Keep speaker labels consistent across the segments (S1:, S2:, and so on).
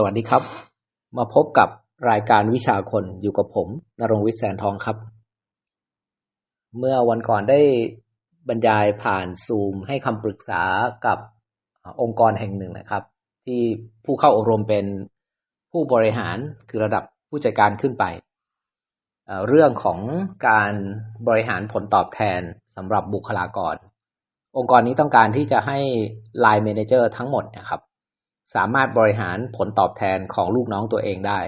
S1: สวัสดีครับ มาพบกับรายการวิชาคนอยู่กับผมนรงวิทย์แสนทองครับ เมื่อวันก่อนได้บรรยายผ่านซูมให้คำปรึกษากับองค์กรแห่งหนึ่งนะครับ ที่ผู้เข้าอบรมเป็นผู้บริหารคือระดับผู้จัดการขึ้นไป เรื่องของการบริหารผลตอบแทนสำหรับบุคลากร องค์กรนี้ต้องการที่จะให้ Line Manager ทั้งหมดนะครับ สามารถบริหารผลตอบแทนของลูกน้องตัวเองได้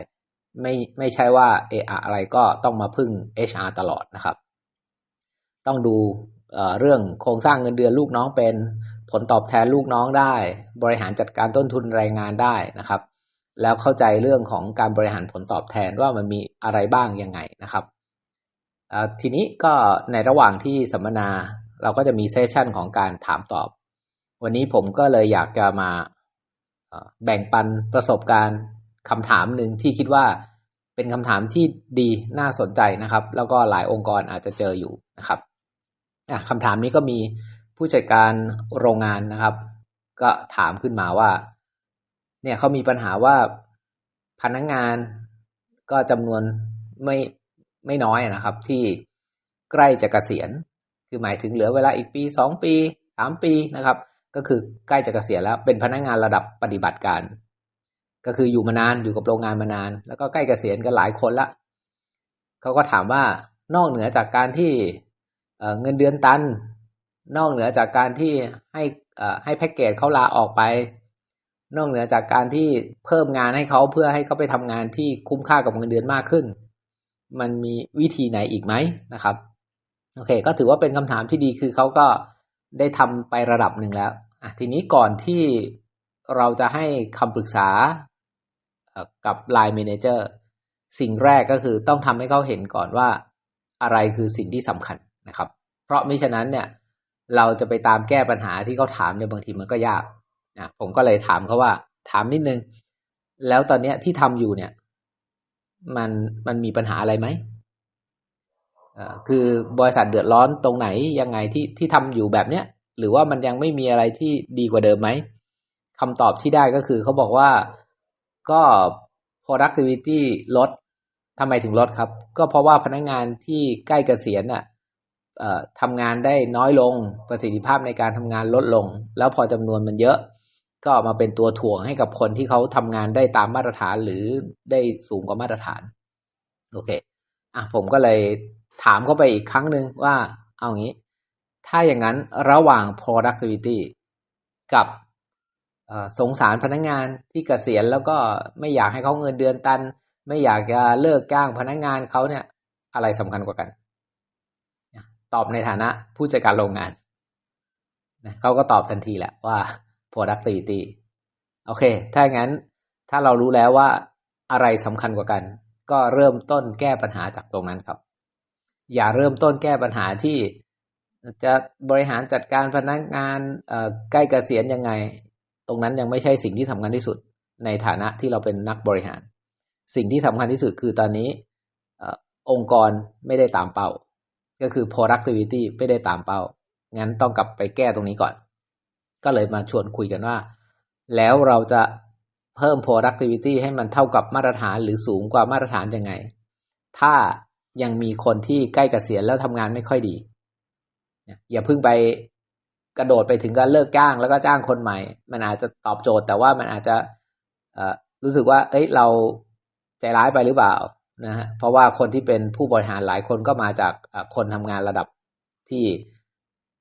S1: ไม่ไม่ใช่ว่าเอออะไรก็ต้องมาพึ่ง HR ตลอดนะครับ ต้องดูเเรื่องโครงสร้างเงินเดือนลูกน้องเป็นผลตอบแทนลูกน้องได้ บริหารจัดการต้นทุนแรงงานได้นะครับ แล้วเข้าใจเรื่องของการบริหารผลตอบแทนว่ามันมีอะไรบ้างยังไงนะครับทีนี้ก็ในระหว่างที่สัมมนาเราก็จะมีเซสชันของการถามตอบ วันนี้ผมก็เลยอยากจะมา แบ่งปันประสบการณ์คำถามหนึ่งที่คิดว่าเป็นคำถามที่ดีน่าสนใจนะครับ แล้วก็หลายองค์กรอาจจะเจออยู่นะครับคำถามนี้ก็มีผู้จัดการโรงงานนะครับ ก็ถามขึ้นมาว่า เนี่ยเขามีปัญหาว่าพนักงงานก็จำนวนไม่ไม่น้อยนะครับ ที่ใกล้จะเกษียณ คือหมายถึงเหลือเวลาอีกปีสองปีสามปีนะครับ ก็คือใกล้จะเกษียณแล้วเป็นพนักงานระดับปฏิบัติการ ก็คืออยู่มานานอยู่กับโรงงานมานาน แล้วก็ใกล้เกษียณกันหลายคนละเขาก็ถามว่านอกเหนือจากการที่เเงินเดือนตัน นอกเหนือจากการที่ให้ให้แพ็กเกจเขาลาออกไป นอกเหนือจากการที่เพิ่มงานให้เขาเพื่อให้เขาไปทำงานที่คุ้มค่ากับเงินเดือนมากขึ้น มันมีวิธีไหนอีกไหมนะครับ โอเค ก็ถือว่าเป็นคำถามที่ดีคือเขาก็ได้ทำไประดับหนึ่งแล้ว ทีนี้ก่อนที่เราจะให้คำปรึกษากับ Line Manager สิ่งแรกก็คือต้องทำให้เขาเห็นก่อนว่าอะไรคือสิ่งที่สำคัญนะครับ เพราะมิฉะนั้นเนี่ย เราจะไปตามแก้ปัญหาที่เขาถามเนี่ยบางทีมันก็ยากนะผมก็เลยถามเขาว่า ถามนิดนึง แล้วตอนเนี้ยที่ทำอยู่เนี่ย มันมันมีปัญหาอะไรไหมอ่อคือบริษัทเดือดร้อนตรงไหนยังไงที่ที่ทำอยู่แบบเนี้ย หรือว่ามันยังไม่มีอะไรที่ดีกว่าเดิมไหมคำตอบที่ได้ก็คือเขาบอกว่าก็ productivity ลดทำไมถึงลดครับ ก็เพราะว่าพนักงานที่ใกล้เกษียณน่ะทำงานได้น้อยลงประสิทธิภาพในการทำงานลดลง แล้วพอจำนวนมันเยอะ ก็มาเป็นตัวถ่วงให้กับคนที่เขาทำงานได้ตามมาตรฐานหรือได้สูงกว่ามาตรฐานโอเคอะผมก็เลยถามเข้าไปอีกครั้งหนึ่งว่าเอางี้ ถ้าอย่างนั้นระหว่าง productivity กับสงสารพนักงานที่เกษียณแล้วก็ไม่อยากให้เขาเงินเดือนตัน ไม่อยากจะเลิกจ้างพนักงานเขาเนี่ยอะไรสำคัญกว่ากัน ตอบในฐานะผู้จัดการโรงงานนะเขาก็ตอบทันทีแหละว่า productivity โอเค ถ้าอย่างนั้นถ้าเรารู้แล้วว่าอะไรสำคัญกว่ากัน ก็เริ่มต้นแก้ปัญหาจากตรงนั้นครับ อย่าเริ่มต้นแก้ปัญหาที่ จะบริหารจัดการพนักงานใกล้เกษียณยังไง ตรงนั้นยังไม่ใช่สิ่งที่สำคัญที่สุดในฐานะที่เราเป็นนักบริหาร สิ่งที่สำคัญที่สุดคือตอนนี้ออองค์กรไม่ได้ตามเป้า ก็คือ productivity ไม่ได้ตามเป้า งั้นต้องกลับไปแก้ตรงนี้ก่อน ก็เลยมาชวนคุยกันว่า แล้วเราจะเพิ่ม productivity ให้มันเท่ากับมาตรฐานหรือสูงกว่ามาตรฐานยังไง ถ้ายังมีคนที่ใกล้เกษียณแล้วทำงานไม่ค่อยดี อย่าเพิ่งไปกระโดดไปถึงการเลิกจ้างแล้วก็จ้างคนใหม่ มันอาจจะตอบโจทย์ แต่ว่ามันอาจจะเอ่อรู้สึกว่า เอ้ยเราใจร้ายไปหรือเปล่านะฮะเพราะว่าคนที่เป็นผู้บริหารหลายคนก็มาจากคนทำงานระดับที่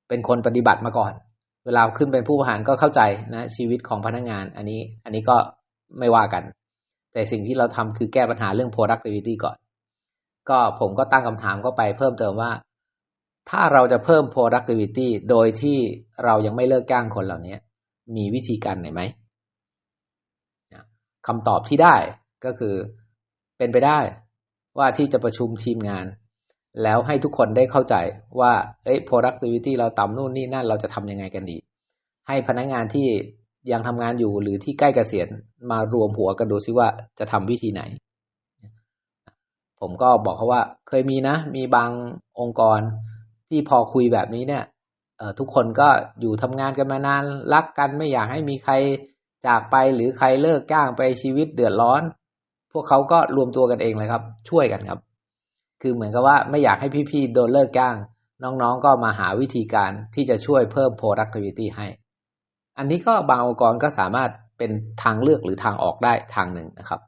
S1: เป็นคนปฏิบัติมาก่อน เวลาขึ้นเป็นผู้บริหารก็เข้าใจนะชีวิตของพนักงาน อันนี้อันนี้ก็ไม่ว่ากัน แต่สิ่งที่เราทำคือแก้ปัญหาเรื่อง productivity ก่อน ก็ผมก็ตั้งคำถามเข้าไปเพิ่มเติมว่า ถ้าเราจะเพิ่ม productivity โดยที่เรายังไม่เลิกจ้างคนเหล่านี้มีวิธีการไหนไหมคำตอบที่ได้ก็คือเป็นไปได้ว่าที่จะประชุมทีมงาน แล้วให้ทุกคนได้เข้าใจว่าเอ้ย productivity เราต่ำนู่นนี่นั่นเราจะทำยังไงกันดี ให้พนักงานที่ยังทำงานอยู่หรือที่ใกล้เกษียณมารวมหัวกันดูซิว่าจะทำวิธีไหน ผมก็บอกเขาว่าเคยมีนะ มีบางองค์กร ที่พอคุยแบบนี้เนี่ยเออทุกคนก็อยู่ทำงานกันมานานรักกันไม่อยากให้มีใครจากไปหรือใครเลิกจ้างไปชีวิตเดือดร้อน พวกเขาก็รวมตัวกันเองเลยครับ ช่วยกันครับ คือเหมือนกับว่าไม่อยากให้พี่ๆโดนเลิกจ้าง น้องๆก็มาหาวิธีการที่จะช่วยเพิ่ม productivity ให้ อันนี้ก็บางองค์กรก็สามารถเป็นทางเลือกหรือทางออกได้ทางหนึ่งนะครับ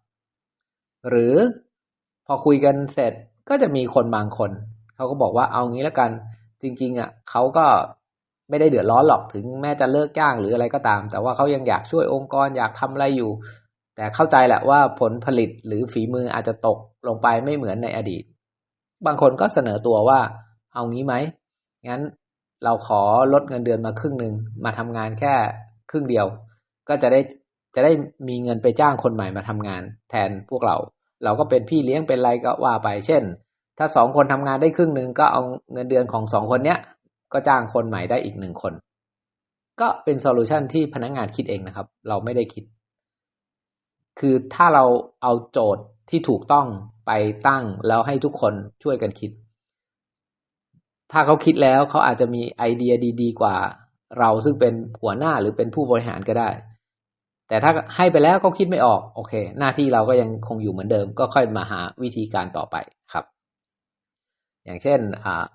S1: หรือพอคุยกันเสร็จก็จะมีคนบางคน เขาก็บอกว่าเอางี้แล้วกัน จริง ๆอะเขาก็ไม่ได้เดือดร้อนหรอกถึงแม้จะเลิกจ้างหรืออะไรก็ตาม แต่ว่าเขายังอยากช่วยองค์กรอยากทำอะไรอยู่ แต่เข้าใจแหละว่าผลผลิตหรือฝีมืออาจจะตกลงไปไม่เหมือนในอดีต บางคนก็เสนอตัวว่า เอางี้ไหมงั้นเราขอลดเงินเดือนมาครึ่งหนึ่งมาทำงานแค่ครึ่งเดียว ก็จะได้จะได้มีเงินไปจ้างคนใหม่มาทำงาน แทนพวกเรา เราก็เป็นพี่เลี้ยงเป็นอะไรก็ว่าไป เช่น ถ้าสองคนทำงานได้ครึ่งหนึ่งก็เอาเงินเดือนของสองคนเนี้ย ก็จ้างคนใหม่ได้อีกหนึ่งคน ก็เป็นโซลูชันที่พนักงงานคิดเองนะครับ เราไม่ได้คิด คือถ้าเราเอาโจทย์ที่ถูกต้องไปตั้งแล้วให้ทุกคนช่วยกันคิด ถ้าเขาคิดแล้วเขาอาจจะมีไอเดียดี ๆ กว่า เราซึ่งเป็นหัวหน้าหรือเป็นผู้บริหารก็ได้ แต่ถ้าให้ไปแล้วเขาคิดไม่ออก โอเค หน้าที่เราก็ยังคงอยู่เหมือนเดิม ก็ค่อยมาหาวิธีการต่อไป อย่างเช่น อ่า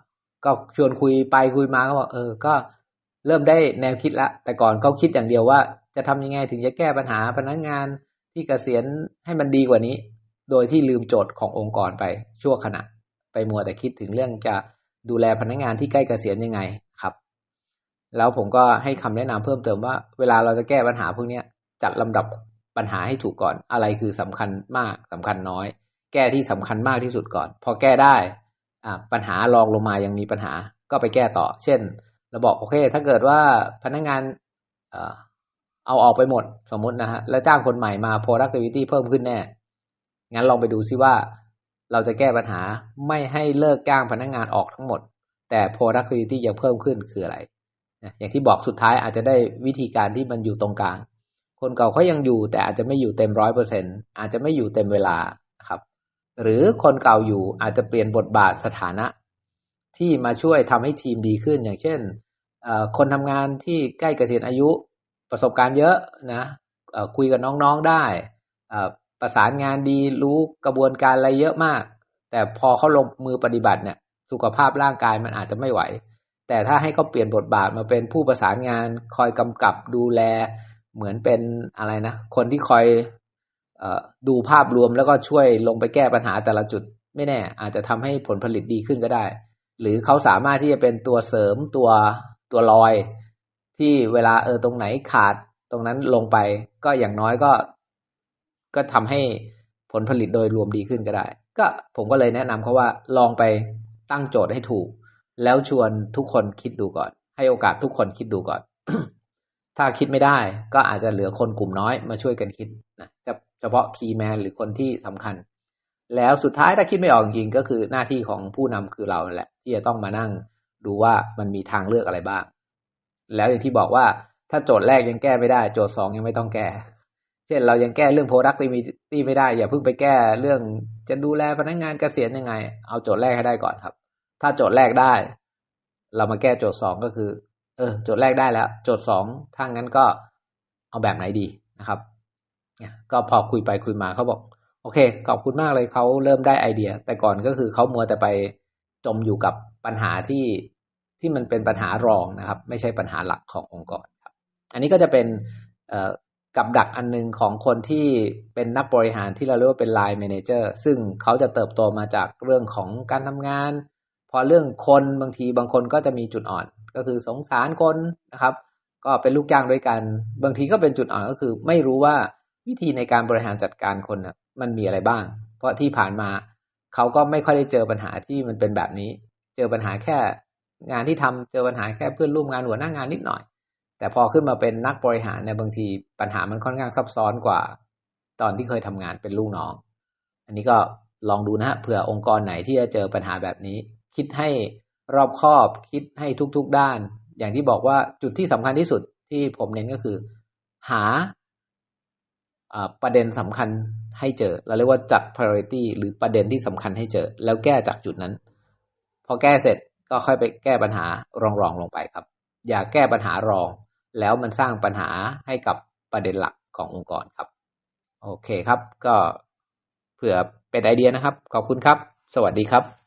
S1: ก็ชวนคุยไปคุยมาก็บอกเออ ก็เริ่มได้แนวคิดละ แต่ก่อนเขาคิดอย่างเดียวว่า จะทำยังไงถึงจะแก้ปัญหาพนักงงานที่เกษียณให้มันดีกว่านี้ โดยที่ลืมโจทย์ขององค์กรไปชั่วขณะ ไปมัวแต่คิดถึงเรื่องจะดูแลพนักงงานที่ใกล้เกษียณยังไงครับ แล้วผมก็ให้คำแนะนำเพิ่มเติมว่า เวลาเราจะแก้ปัญหาพวกนี้จัดลำดับปัญหาให้ถูกก่อน อะไรคือสำคัญมากสำคัญน้อย แก้ที่สำคัญมากที่สุดก่อน พอแก้ได้ ปัญหารองลงมายังมีปัญหาก็ไปแก้ต่อ เช่นเราบอกโอเค ถ้าเกิดว่าพนักงงานเออเอาออกไปหมดสมมตินะฮะแล้วจ้างคนใหม่มา productivity เพิ่มขึ้นแน่ งั้นลองไปดูซิว่าเราจะแก้ปัญหาไม่ให้เลิกจ้างพนักงงานออกทั้งหมด แต่ productivity ยังเพิ่มขึ้นคืออะไรอย่างที่บอกสุดท้ายอาจจะได้วิธีการที่มันอยู่ตรงกลาง คนเก่าเขายังอยู่แต่อาจจะไม่อยู่เต็มร้อยเปอร์เซ็นอาจจะไม่อยู่เต็มเวลา หรือคนเก่าอยู่อาจจะเปลี่ยนบทบาทสถานะ ที่มาช่วยทำให้ทีมดีขึ้น อย่างเช่นคนทำงานที่ใกล้เกษียณอายุประสบการณ์เยอะนะคุยกับน้องๆได้ประสานงานดีรู้กระบวนการอะไรเยอะมาก แต่พอเขาลงมือปฏิบัติเนี่ย สุขภาพร่างกายมันอาจจะไม่ไหว แต่ถ้าให้เขาเปลี่ยนบทบาทมาเป็นผู้ประสานงาน คอยกำกับดูแล เหมือนเป็นอะไรนะ คนที่คอย ดูภาพรวมแล้วก็ช่วยลงไปแก้ปัญหาแต่ละจุดไม่แน่ อาจจะทำให้ผลผลิตดีขึ้นก็ได้ หรือเขาสามารถที่จะเป็นตัวเสริมตัวตัวลอย ที่เวลาเออตรงไหนขาดตรงนั้นลงไปก็อย่างน้อยก็ ก็ทำให้ผลผลิตโดยรวมดีขึ้นก็ได้ ก็ผมก็เลยแนะนำเขาว่าลองไปตั้งโจทย์ให้ถูก แล้วชวนทุกคนคิดดูก่อน ให้โอกาสทุกคนคิดดูก่อน ถ้าคิดไม่ได้ ก็อาจจะเหลือคนกลุ่มน้อยมาช่วยกันคิดนะ เฉพาะคีย์แมนหรือคนที่สำคัญ แล้วสุดท้ายถ้าคิดไม่ออกจริงก็คือหน้าที่ของผู้นำคือเราแหละ ที่จะต้องมานั่งดูว่ามันมีทางเลือกอะไรบ้าง แล้วอย่างที่บอกว่าถ้าโจทย์แรกยังแก้ไม่ได้ โจทย์สองยังไม่ต้องแก้ เช่นเรายังแก้เรื่อง productivity ไม่ได้ อย่าเพิ่งไปแก้เรื่องจะดูแลพนักงงานเกษียณยังไง เอาโจทย์แรกให้ได้ก่อนครับ ถ้าโจทย์แรกได้ เรามาแก้โจทย์สองก็คือ เออ โจทย์แรกได้แล้ว โจทย์สองถ้างั้นก็เอาแบบไหนดีนะครับ ก็พอคุยไปคุยมาเขาบอก โอเค ขอบคุณมากเลยเขาเริ่มได้ไอเดีย แต่ก่อนก็คือเขามัวแต่ไปจมอยู่กับปัญหาที่ที่มันเป็นปัญหารองนะครับ ไม่ใช่ปัญหาหลักขององค์กรครับ อันนี้ก็จะเป็นกับดักอันนึงของคนที่เป็นนักบริหารที่เราเรียกว่าเป็น Line Manager ซึ่งเขาจะเติบโตมาจากเรื่องของการทำงาน พอเรื่องคนบางทีบางคนก็จะมีจุดอ่อน ก็คือสงสารคนนะครับ ก็เป็นลูกจ้างด้วยกัน บางทีก็เป็นจุดอ่อนก็คือ ไม่รู้ว่า วิธีในการบริหารจัดการคนนะมันมีอะไรบ้าง เพราะที่ผ่านมาเขาก็ไม่ค่อยได้เจอปัญหาที่มันเป็นแบบนี้ เจอปัญหาแค่งานที่ทำเจอปัญหาแค่เพื่อนร่วมงานหัวหน้างานนิดหน่อย แต่พอขึ้นมาเป็นนักบริหารเนี่ยบางทีปัญหามันค่อนข้างซับซ้อนกว่า ตอนที่เคยทำงานเป็นลูกน้อง อันนี้ก็ลองดูนะเผื่อองค์กรไหนที่จะเจอปัญหาแบบนี้ คิดให้รอบคอบคิดให้ทุกๆด้าน อย่างที่บอกว่าจุดที่สำคัญที่สุดที่ผมเน้นก็คือ หา ประเด็นสำคัญให้เจอ เราเรียกว่าจัด priority หรือประเด็นที่สำคัญให้เจอ แล้วแก้จากจุดนั้น พอแก้เสร็จก็ค่อยไปแก้ปัญหารองๆลงไปครับ อย่าแก้ปัญหารอง แล้วมันสร้างปัญหาให้กับประเด็นหลักขององค์กรครับ โอเคครับ ก็เผื่อเป็นไอเดียนะครับ ขอบคุณครับ สวัสดีครับ